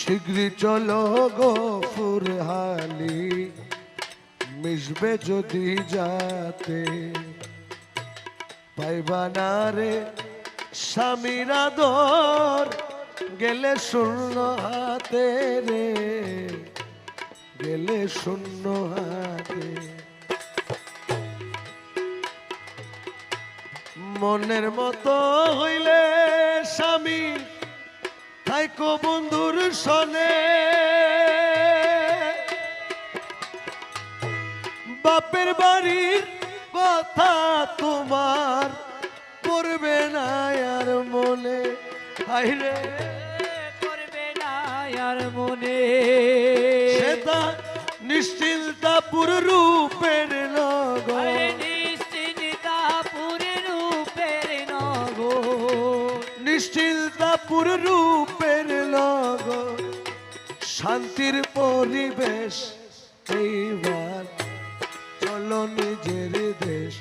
শীঘ্রই চলো গো ফুরহালি, মিশবে যদি যাতে। পাইবা না রে স্বামীর গেলে শূন্য হাতে রে, গেলে শূন্য হাতে। মনের মতো হইলে থাইকো বন্ধুর সনে। বাপের বাড়ির কথা তোমার পড়বে না আর মনে। হাইরে করবে না আর মনে। সেটা নিশ্চিন্তাপুর রূপের নগর। নিশ্চিন্তাপুরে রূপের নগর। নিশ্চিন্তাপুর নগর শান্তির পরিবেশ এইবার চলো নিজের দেশ।